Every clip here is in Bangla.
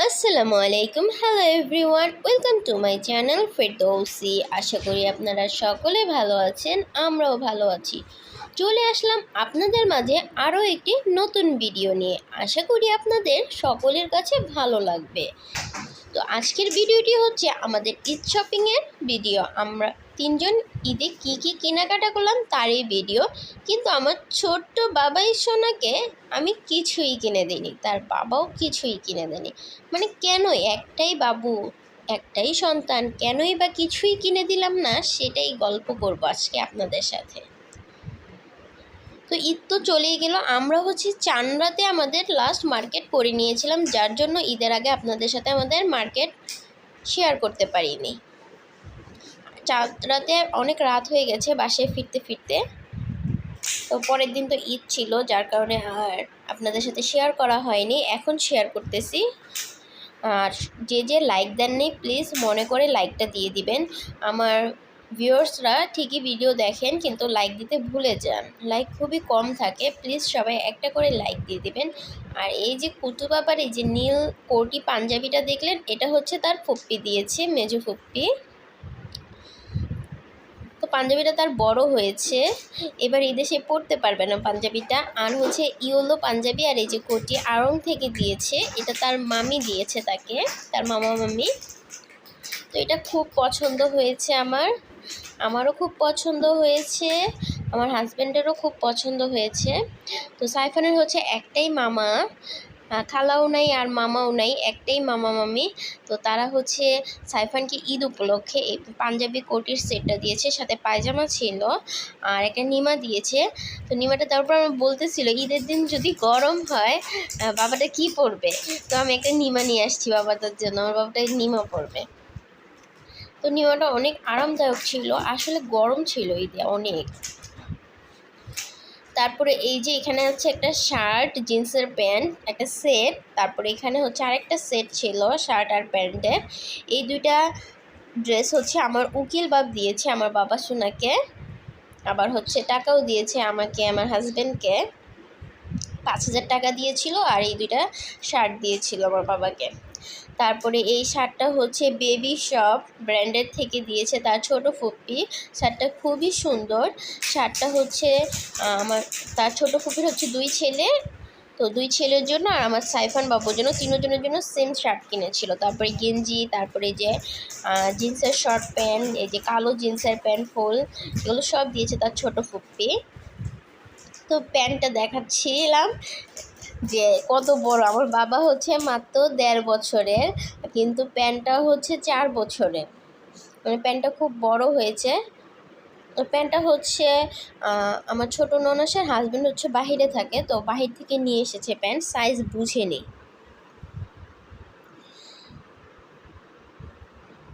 আসসালামু আলাইকুম। Hello everyone welcome to my channel Ferdousi আশা করি আপনারা সকলে ভালো আছেন, আমরাও ভালো আছি। চলে আসলাম আপনাদের মাঝে আরও একটি নতুন ভিডিও নিয়ে। আশা করি আপনাদের সকলের কাছে ভালো লাগবে। তো আজকের ভিডিওটি হচ্ছে আমাদের ঈদ শপিংয়ের ভিডিও আমরা তিনজন ঈদে কী কী কেনাকাটা করলাম তারই ভিডিও কিন্তু আমার ছোট্ট বাবাই সোনাকে আমি কিছুই কিনে দিইনি, তার বাবাও কিছুই কিনে দেয়নি। মানে কেন একটাই বাবু, একটাই সন্তান, কেনই বা কিছুই কিনে দিলাম না, সেটাই গল্প করব আজকে আপনাদের সাথে। তো ঈদ তো চলেই গেল, আমরা হচ্ছে চানরাতে আমাদের লাস্ট মার্কেট করে নিয়েছিলাম, যার জন্য ঈদের আগে আপনাদের সাথে আমাদের মার্কেট শেয়ার করতে পারিনি। চাঁদরাতে অনেক রাত হয়ে গেছে বাসায় ফিরতে ফিরতে। তো পরের দিন তো ঈদ ছিল, যার কারণে আর আপনাদের সাথে শেয়ার করা হয়নি। এখন শেয়ার করতেছি। আর যে যে লাইক দেননি প্লিজ মনে করে লাইকটা দিয়ে দিবেন। আমার ভিউয়ার্সরা ঠিকই ভিডিও দেখেন, কিন্তু লাইক দিতে ভুলে যান। লাইক খুবই কম থাকে প্লিজ সবাই একটা করে লাইক দিয়ে দিবেন। আর এই যে কুতু বাবার এই যে নীল কোটি পাঞ্জাবিটা দেখলেন, এটা হচ্ছে তার ফুপ্পি দিয়েছে, মেজো ফুপ্পি। পাঞ্জাবিটা তার বড় হয়েছে, এবার ঈদে সে পরতে পারবে না পাঞ্জাবিটা। আর হচ্ছে ইয়োলো পাঞ্জাবি আর এই যে কোটি আড়ং থেকে দিয়েছে, এটা তার মামি দিয়েছে তাকে, তার মামা মামি। তো এটা খুব পছন্দ হয়েছে আমার, আমারও খুব পছন্দ হয়েছে, আমার হাজব্যান্ডেরও খুব পছন্দ হয়েছে। তো সাইফানের হচ্ছে একটাই মামা খালাও নাই আর মামাও নাই, একটাই মামা মামি। তো তারা হচ্ছে সাইফানকে ঈদ উপলক্ষে এই পাঞ্জাবি কোটির সেটটা দিয়েছে, সাথে পায়জামা ছিল আর একটা নিমা দিয়েছে। তো নিমাটা তারপর আমার বলতেছিল, ঈদের দিন যদি গরম হয় বাবাটা কি পরবে? তো আমি একটা নিমা নিয়ে আসছি বাবাটার জন্য, আমার বাবাটা নিমা পরবে। তো নিমাটা অনেক আরামদায়ক ছিল, আসলে গরম ছিল ঈদে অনেক। তারপরে এই যে এখানে হচ্ছে একটা শার্ট, জিন্সের প্যান্ট, একটা সেট, তারপরে এখানে হচ্ছে আরেকটা সেট ছিল, শার্ট আর প্যান্টের এই দুইটা ড্রেস হচ্ছে আমার উকিল বাপ দিয়েছে আমার বাবা সোনাকে, আবার হচ্ছে টাকাও দিয়েছে আমাকে, আমার হাজব্যান্ডকে পাঁচ হাজার টাকা দিয়েছিল আর এই দুইটা শার্ট দিয়েছিল আমার বাবাকে। তারপরে এই শার্টটা হচ্ছে বেবি শপ ব্র্যান্ডের থেকে দিয়েছে তার ছোট ফুপ্পি শার্টটা খুবই সুন্দর। শার্টটা হচ্ছে আমার, তার ছোট ফুপির হচ্ছে দুই ছেলে। তো দুই ছেলের জন্য আর আমার সাইফান বাবুর জন্য তিনজনের জন্য সেম শার্ট কিনেছিল। তারপরে গেঞ্জি, তারপরে যে জিন্সের শর্ট প্যান্ট, এই যে কালো জিন্সের প্যান্ট, ফুল, এগুলো সব দিয়েছে তার ছোট ফুপ্পি তো প্যান্টটা দেখাচ্ছিলাম যে কত বড়। আমার বাবা হচ্ছে মাত্র দেড় বছরের, কিন্তু প্যান্টটা হচ্ছে চার বছরের। মানে প্যান্টটা খুব বড় হয়েছে। তো প্যান্টটা হচ্ছে আমার ছোট ননাসের হাজব্যান্ড হচ্ছে বাহিরে থাকে, তো বাহির থেকে নিয়ে এসেছে প্যান্ট সাইজ বুঝেনি।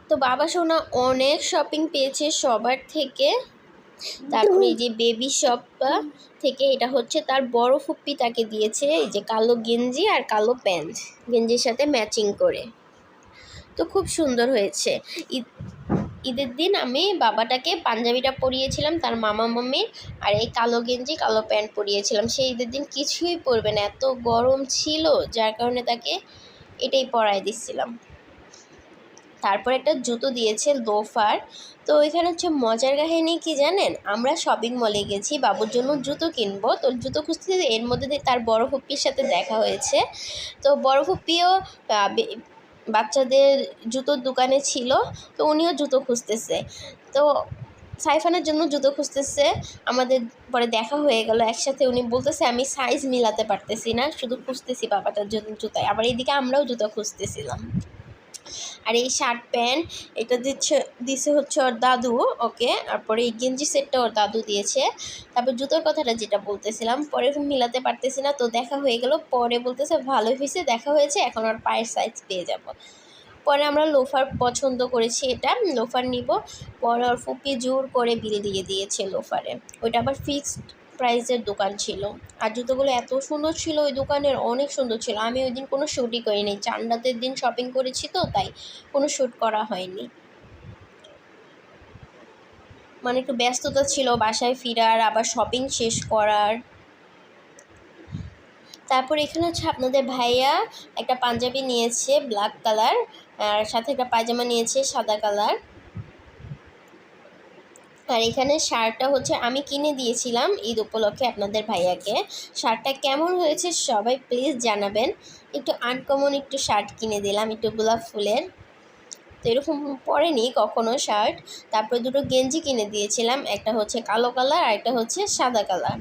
তো বাবা সোনা অনেক শপিং পেয়েছে সবার থেকে। তারপরে এই যে বেবি শপ থেকে এটা হচ্ছে তার বড় ফুপ্পি তাকে দিয়েছে, এই যে কালো গেঞ্জি আর কালো প্যান্ট, গেঞ্জির সাথে ম্যাচিং করে। তো খুব সুন্দর হয়েছে। ঈদ, ঈদের দিন আমি বাবাটাকে পাঞ্জাবিটা পরিয়েছিলাম, তার মামা মাম্মি আর এই কালো গেঞ্জি, কালো প্যান্ট পরিয়েছিলাম। সেই ঈদের দিন কিছুই পরবে না, এত গরম ছিল, যার কারণে তাকে এটাই পরাই দিচ্ছিলাম তারপর একটা জুতো দিয়েছে লোফার। তো এখানে হচ্ছে মজার কাহিনী কি জানেন? আমরা শপিং মলে গেছি, বাবুর জন্য জুতো কিনবো। তো জুতো খুঁজতে এর মধ্যে তার বড় ফুপ্পির সাথে দেখা হয়েছে। তো বড় ফুপ্পিও বাচ্চাদের জুতোর দোকানে ছিল, তো উনিও জুতো খুঁজতেছে। তো সাইফানের জন্য জুতো খুঁজতেছে। আমাদের পরে দেখা হয়ে গেল একসাথে। উনি বলতেছে, আমি সাইজ মিলাতে পারতেছি না, শুধু খুঁজতেছি বাবাটার জন্য জুতায়। আবার এইদিকে আমরাও জুতো খুঁজতেছিলাম। আর এই শার্ট প্যান্ট, এটা দিচ্ছে, দিছে হচ্ছে ওর দাদু, ওকে। তারপরে এই গেঞ্জি সেটটা ওর দাদু দিয়েছে। তারপর জুতোর কথাটা যেটা বলতেছিলাম, পরে মিলাতে পারতেছি না, তো দেখা হয়ে গেল, পরে বলতেছে ভালোই হয়েছে, দেখা হয়েছে, এখন ওর পায়ের সাইজ পেয়ে যাব। পরে আমরা লোফার পছন্দ করেছি এটা লোফার নিব। পরে ওর ফুপি জোর করে বিল দিয়ে দিয়েছে লোফারে ওইটা আবার ফিক্সড প্রাইসের দোকান ছিল। আর জুতোগুলো এত সুন্দর ছিল, ওই দোকানের অনেক সুন্দর ছিল। আমি ওই দিন কোনো শ্যুটই করিনি। চান্ডাতের দিন শপিং করেছি তো, তাই কোনো শ্যুট করা হয়নি। মানে একটু ব্যস্ততা ছিল, বাসায় ফেরার, আবার শপিং শেষ করার। তারপর এখানে হচ্ছে আপনাদের ভাইয়া একটা পাঞ্জাবি নিয়েছে ব্ল্যাক কালার আর সাথে একটা পায়জামা নিয়েছে, সাদা কালার আর এখানে শার্টটা হচ্ছে আমি কিনে দিয়েছিলাম ঈদ উপলক্ষে আপনাদের ভাইয়াকে। শার্টটা কেমন হয়েছে সবাই প্লিজ জানাবেন। একটু আনকমন একটু শার্ট কিনে দিলাম, একটু গোলাপ ফুলের। তো এরকম পরেনি কখনো শার্ট। তারপরে দুটো গেঞ্জি কিনে দিয়েছিলাম, একটা হচ্ছে কালো কালার আর একটা হচ্ছে সাদা কালার।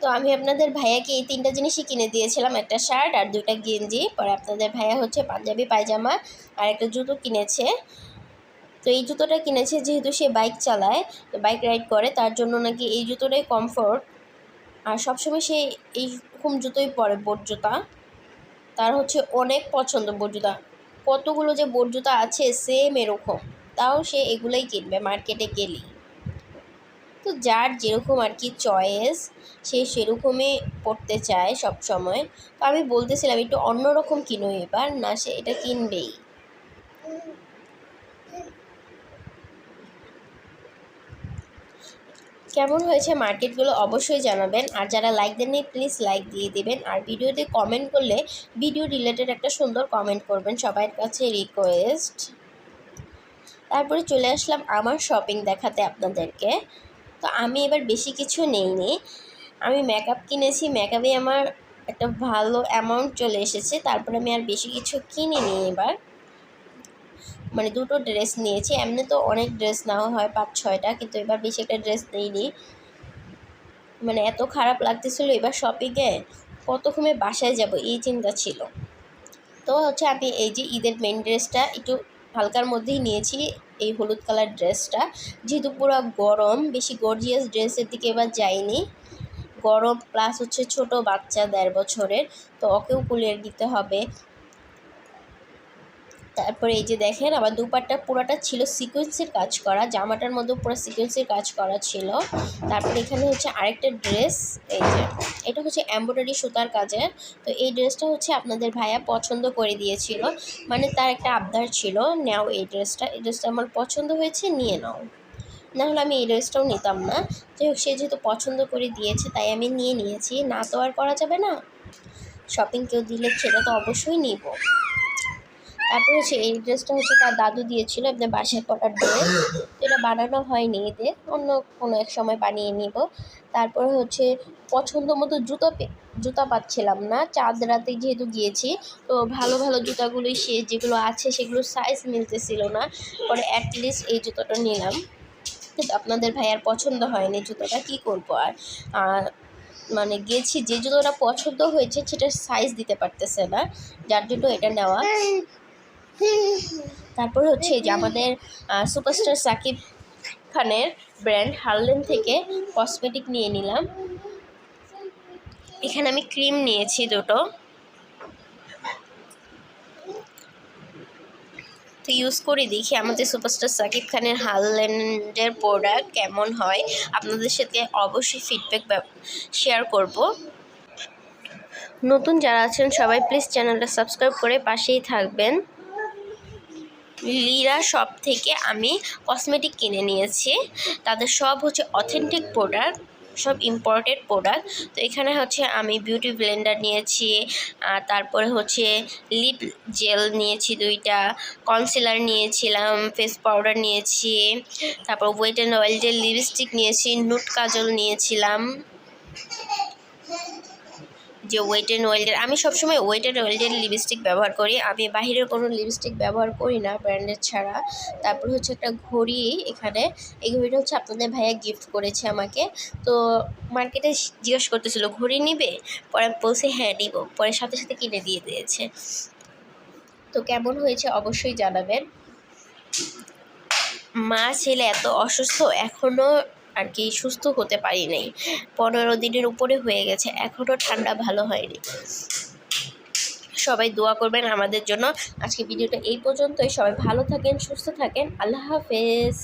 তো আমি আপনাদের ভাইয়াকে এই তিনটা জিনিসই কিনে দিয়েছিলাম, একটা শার্ট আর দুইটা গেঞ্জি। পরে আপনাদের ভাইয়া হচ্ছে পাঞ্জাবি পায়জামা আর একটা জুতো কিনেছে। তো এই জুতোটা কিনেছে যেহেতু সে বাইক চালায়, তো বাইক রাইড করে, তার জন্য নাকি এই জুতোটাই কমফোর্ট আর সবসময় সে এই এইরকম জুতোই পরে, বোট জুতা। তার হচ্ছে অনেক পছন্দ বোট জুতা। কতগুলো যে বোট জুতা আছে সেম এরকম। তাও সে এগুলোই কিনবে, মার্কেটে গেলেই। তো যার যেরকম আর কি চয়েস সে সেরকমই পড়তে চায় সব সময় তো আমি বলতেছিলাম, একটু অন্যরকম কিনো এবার, না সে এটা কিনবেই। কেমন হয়েছে মার্কেটগুলো অবশ্যই জানাবেন। আর যারা লাইক দেননি প্লিজ লাইক দিয়ে দেবেন। আর ভিডিওতে কমেন্ট করলে ভিডিও রিলেটেড একটা সুন্দর কমেন্ট করবেন সবার কাছে রিকোয়েস্ট তারপরে চলে আসলাম আমার শপিং দেখাতে আপনাদেরকে। তো আমি এবার বেশি কিছু নেইনি। আমি মেকআপ কিনেছি মেকআপে আমার একটা ভালো অ্যামাউন্ট চলে এসেছে। তারপরে আমি আর বেশি কিছু কিনিনি এবার। মানে দুটো ড্রেস নিয়েছি। এমনি তো অনেক ড্রেস নেওয়া হয় পাঁচ, ছয়টা, কিন্তু এবার বেশি একটা ড্রেস নিইনি মানে এত খারাপ লাগতেছিল এবার শপিংয়ে কতক্ষণে বাসায় যাব এই চিন্তা ছিল। তো হচ্ছে আমি এই যে ঈদের মেন ড্রেসটা একটু হালকার মধ্যেই নিয়েছি, এই হলুদ কালার ড্রেসটা যেহেতু পুরো গরম, বেশি গর্জিয়াস ড্রেসের দিকে এবার যাইনি। গরম প্লাস হচ্ছে ছোট বাচ্চা দেড় বছরের, তো ওকেও কুলিয়ে দিতে হবে। তারপরে এই যে দেখেন আবার দুপাট্টা পুরোটা ছিল সিকোয়েন্সের কাজ করা, জামাটার মধ্যে পুরো সিকোয়েন্সের কাজ করা ছিল। তারপরে এখানে হচ্ছে আরেকটা ড্রেস এই যে, এটা হচ্ছে এমব্রয়ডারি সুতার কাজের। তো এই ড্রেসটা হচ্ছে আপনাদের ভাইয়া পছন্দ করে দিয়েছিল মানে তার একটা আবদার ছিল, নেও এই ড্রেসটা এই ড্রেসটা আমার পছন্দ হয়েছে, নিয়ে নাও। নাহলে আমি এই ড্রেসটাও নিতাম না। যাই হোক, সে যেহেতু পছন্দ করে দিয়েছে, তাই আমি নিয়ে নিয়েছি, না তো আর করা যাবে না। শপিং কেউ দিলে সেটা তো অবশ্যই নিব। তারপর হচ্ছে এই ড্রেসটা হচ্ছে তার দাদু দিয়েছিল আপনার বাসায় পরার ড্রেস এটা বানানো হয়নি এতে। অন্য কোনো এক সময় বানিয়ে নিব। তারপরে হচ্ছে পছন্দ মতো জুতো জুতা পাচ্ছিলাম না। চাঁদ রাতে যেহেতু গিয়েছি, তো ভালো ভালো জুতাগুলোই সে যেগুলো আছে সেগুলো সাইজ মিলতেছিল না। পরে অ্যাটলিস্ট এই জুতোটা নিলাম। কিন্তু আপনাদের ভাইয়ার পছন্দ হয়নি জুতোটা, কী করব আর? মানে গেছি, যে জুতোটা পছন্দ হয়েছে সেটা সাইজ দিতে পারতেছে না। যার জন্য এটা নেওয়া। তারপর হচ্ছে যে আমাদের সুপারস্টার সাকিব খানের ব্র্যান্ড হার্লেন থেকে কসমেটিক নিয়ে নিলাম। এখানে আমি ক্রিম নিয়েছি দুটো। তো ইউজ করে দেখি আমাদের সুপারস্টার সাকিব খানের হারল্যান্ডের প্রোডাক্ট কেমন হয়। আপনাদের সাথে অবশ্যই ফিডব্যাক শেয়ার করব। নতুন যারা আছেন সবাই প্লিজ চ্যানেলটা সাবস্ক্রাইব করে পাশেই থাকবেন। লিরা শপ থেকে আমি কসমেটিক কিনে নিয়েছি। তাদের সব হচ্ছে অথেন্টিক প্রোডাক্ট সব ইম্পর্টেড প্রোডাক্ট তো এখানে হচ্ছে আমি বিউটি ব্লেন্ডার নিয়েছি তারপরে হচ্ছে লিপ জেল নিয়েছি দুইটা কনসিলার নিয়েছিলাম ফেস পাউডার নিয়েছি, তারপর wet and oil gel lipstick নিয়েছি নুট কাজল নিয়েছিলাম। যে ওয়েট অ্যান্ড ওয়েল্ডের আমি সবসময় ওয়েট অ্যান্ড ওয়েল্ডের লিপস্টিক ব্যবহার করি। আমি বাহিরের কোনো লিপস্টিক ব্যবহার করি না ব্র্যান্ডের ছাড়া। তারপর হচ্ছে একটা ঘড়ি এখানে। এই ঘড়িটা হচ্ছে আপনাদের ভাইয়া গিফট করেছে আমাকে। তো মার্কেটে জিজ্ঞেস করতেছিল, ঘড়ি নিবে? পরে বলছে হ্যাঁ নিব। পরে সাথে সাথে কিনে দিয়ে দিয়েছে। তো কেমন হয়েছে অবশ্যই জানাবেন। মা ছেলে এত অসুস্থ এখনও আর কি সুস্থ হতে পারি নাই। পনেরো দিনের উপরে হয়ে গেছে এখনও ঠান্ডা ভালো হয়নি। সবাই দোয়া করবেন আমাদের জন্য। আজকে ভিডিওটা এই পর্যন্তই। সবাই ভালো থাকেন, সুস্থ থাকেন। আল্লাহ হাফেজ।